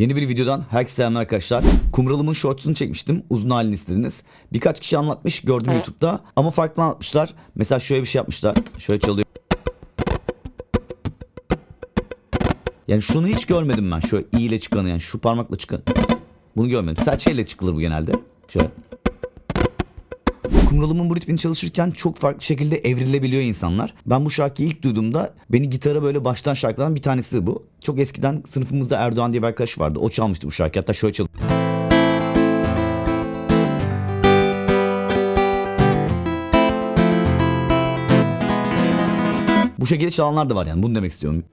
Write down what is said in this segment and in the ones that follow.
Yeni bir videodan herkese selamlar arkadaşlar. Kumralımın shortsunu çekmiştim. Uzun halini istediniz. Birkaç kişi anlatmış gördüm YouTube'da. Ama farklı anlatmışlar. Mesela şöyle bir şey yapmışlar. Şöyle çalıyor. Yani şunu hiç görmedim ben. Şöyle i ile çıkanı yani şu parmakla çıkan. Bunu görmedim. Serçeyle çıkılır bu genelde. Şöyle. Kumralımın bu ritmini çalışırken çok farklı şekilde evrilebiliyor insanlar. Ben bu şarkıyı ilk duyduğumda beni gitara böyle baştan şarkılanan bir tanesi de bu. Çok eskiden sınıfımızda Erdoğan diye bir arkadaş vardı. O çalmıştı bu şarkıyı. Hatta şöyle çal. Bu şekilde çalanlar da var yani. Bunu demek istiyorum.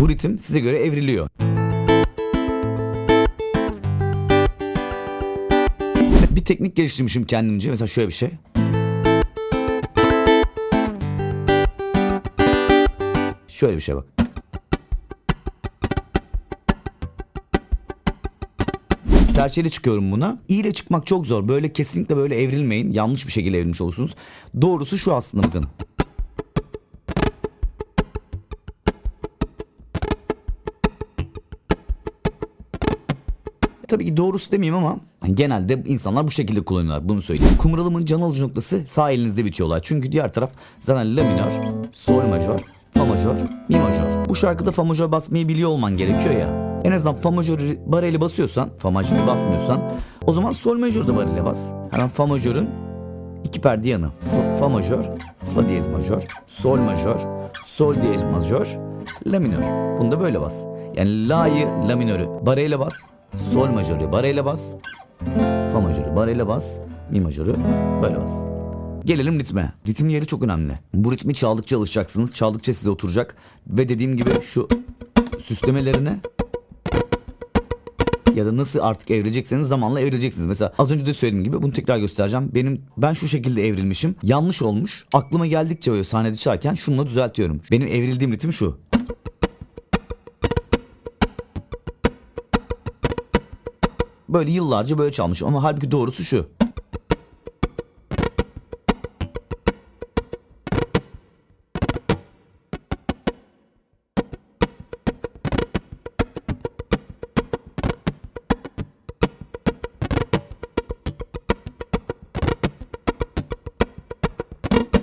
Bu ritim size göre evriliyor. Bir teknik geliştirmişim kendimce. Mesela şöyle bir şey. Şöyle bir şey bak. Serçeli çıkıyorum buna. İle çıkmak çok zor. Böyle kesinlikle böyle evrilmeyin. Yanlış bir şekilde evrilmiş olursunuz. Doğrusu şu aslında bakın. Tabii ki doğrusu demeyeyim ama genelde insanlar bu şekilde kullanıyorlar. Bunu söyleyeyim. Kumralımın can alıcı noktası sağ elinizde bitiyorlar. Çünkü diğer taraf zaten la minör, sol majör, fa majör, mi majör. Bu şarkıda fa majör basmayı biliyor olman gerekiyor ya. En azından fa majörü bareli basıyorsan, fa majörü basmıyorsan o zaman sol majör de bareli bas. Hemen fa majörün iki perde yanı. Fa, fa majör, fa diyez majör, sol majör, sol diyez majör, la minör. Bunu da böyle bas. Yani la'yı, la minörü bareyle bas. Sol majörü bareyle bas. Fa majörü bareyle bas. Mi majörü böyle bas. Gelelim ritme. Ritim yeri çok önemli. Bu ritmi çaldıkça alışacaksınız. Çaldıkça size oturacak. Ve dediğim gibi şu süslemelerine ya da nasıl artık evrilecekseniz zamanla evrileceksiniz. Mesela az önce de söylediğim gibi bunu tekrar göstereceğim. Benim ben şu şekilde evrilmişim. Yanlış olmuş. Aklıma geldikçe böyle sahnede çalarken şununla düzeltiyorum. Benim evrildiğim ritim şu. Böyle yıllarca böyle çalmışım ama halbuki doğrusu şu.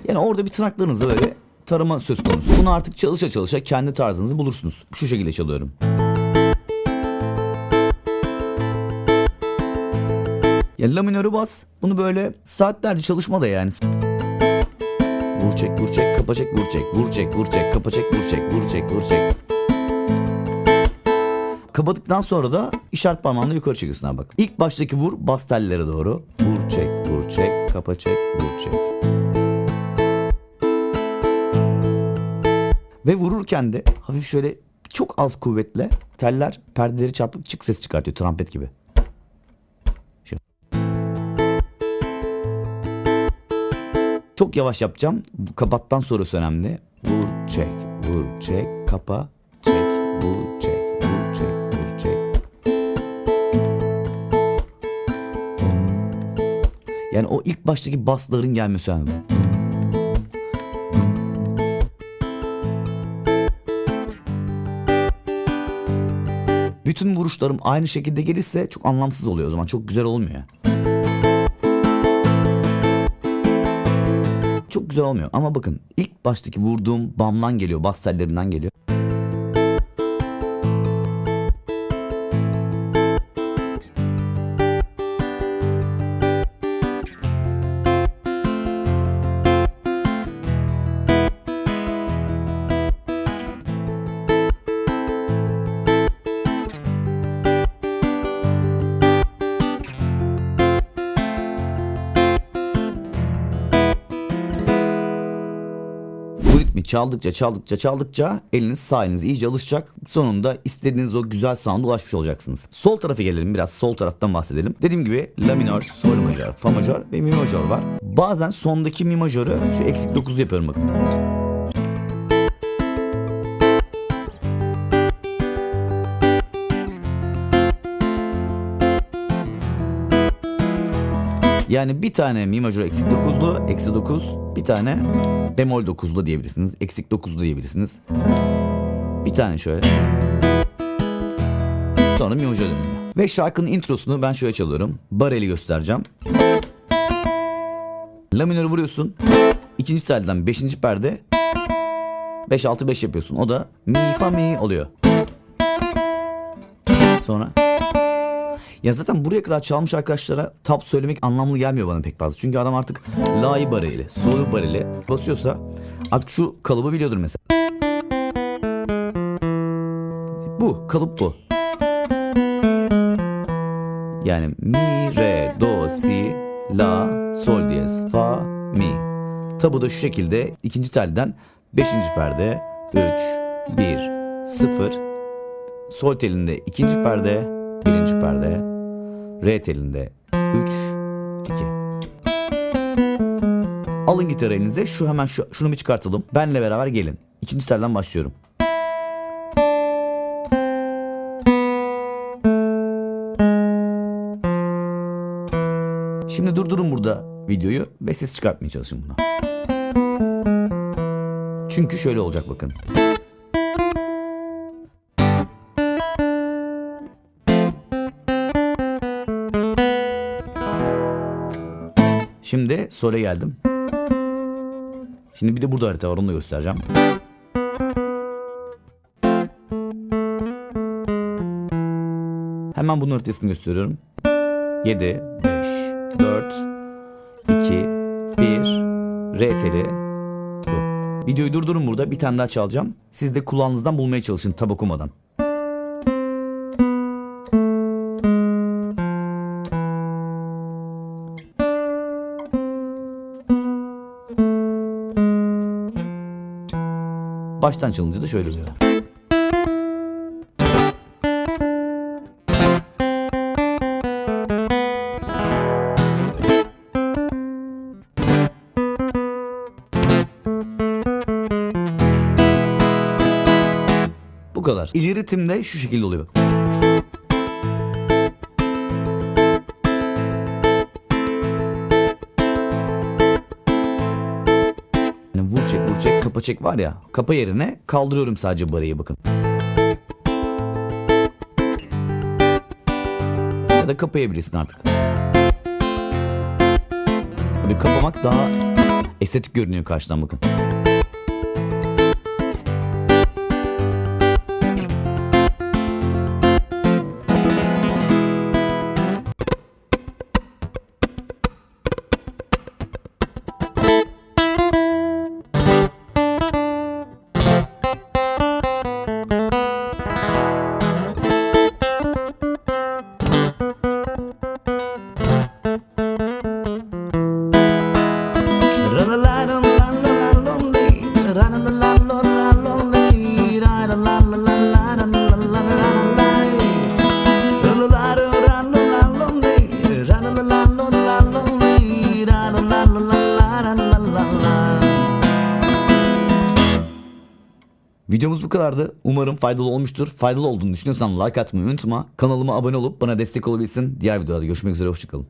Yani orada bir tırnaklarınızda böyle tarama söz konusu. Bunu artık çalışa çalışa kendi tarzınızı bulursunuz. Şu şekilde çalıyorum. Ya la minörü bas. Bunu böyle saatlerce çalışma da yani. Vur çek vur çek kapa çek vur çek vur çek vur çek kapa çek vur çek vur çek vur çek. Kapadıktan sonra da işaret parmağınla yukarı çekiyorsun abi bak. İlk baştaki vur bas tellere doğru. Vur çek vur çek kapa çek vur çek. Ve vururken de hafif şöyle çok az kuvvetle teller perdeleri çarpıp çık ses çıkartıyor trompet gibi. Çok yavaş yapacağım. Bu kapattan sonrası önemli. Vur çek, vur çek, kapa, çek, vur çek, vur çek, vur çek. Yani o ilk baştaki basların gelmesi önemli. Bütün vuruşlarım aynı şekilde gelirse çok anlamsız oluyor o zaman. Çok güzel olmuyor. Çok güzel olmuyor. Ama bakın ilk baştaki vurduğum bamdan geliyor. Bas tellerinden geliyor. Çaldıkça çaldıkça çaldıkça eliniz sağ eliniz iyice alışacak. Sonunda istediğiniz o güzel sound'a ulaşmış olacaksınız. Sol tarafa gelelim biraz sol taraftan bahsedelim. Dediğim gibi la minör, sol majör, fa majör ve mi majör var. Bazen sondaki mi majörü şu eksik 9 yapıyorum bakın. Yani bir tane mi majör eksi 9'lu, eksi 9, Bir tane bemol 9'da diyebilirsiniz. Eksik 9'da diyebilirsiniz. Bir tane şöyle. Sonra mi hoca dönüyor. Ve şarkının introsunu ben şöyle çalıyorum. Bareli göstereceğim. La minörü vuruyorsun. İkinci telden beşinci perde 5-6-5 yapıyorsun. O da mi fa mi oluyor. Sonra ya zaten buraya kadar çalmış arkadaşlara tap söylemek anlamlı gelmiyor bana pek fazla. Çünkü adam artık la'yı bareli, sol'u bareli basıyorsa artık şu kalıbı biliyordur mesela. Bu, kalıp bu. Yani mi, re, do, si, la, sol diyez, fa, mi. Tabu da şu şekilde ikinci telden beşinci perde 3, 1, 0. Sol telinde ikinci perde, birinci perde. Re telinde 3, 2. Alın gitarı elinize. Şu hemen şu, şunu bir çıkartalım. Benle beraber gelin. İkinci telden başlıyorum. Şimdi durdurun burada videoyu ve ses çıkartmaya çalışın buna. Çünkü şöyle olacak bakın. Sole geldim. Şimdi bir de burada harita var onu da göstereceğim. Hemen bunun haritasını gösteriyorum. 7, 5, 4, 2, 1, R teli. Videoyu durdurun burada bir tane daha çalacağım. Siz de kulağınızdan bulmaya çalışın tab okumadan. Baştan çalınca da şöyle oluyor. Bu kadar. İleri ritimde şu şekilde oluyor. Çek var ya kapa yerine kaldırıyorum sadece barayı bakın. Ya da kapayabilirsin artık. Tabii kapamak daha estetik görünüyor karşıdan bakın. Videomuz bu kadardı. Umarım faydalı olmuştur. Faydalı olduğunu düşünüyorsan like atmayı unutma. Kanalıma abone olup bana destek olabilirsin. Diğer videolarda görüşmek üzere. Hoşçakalın.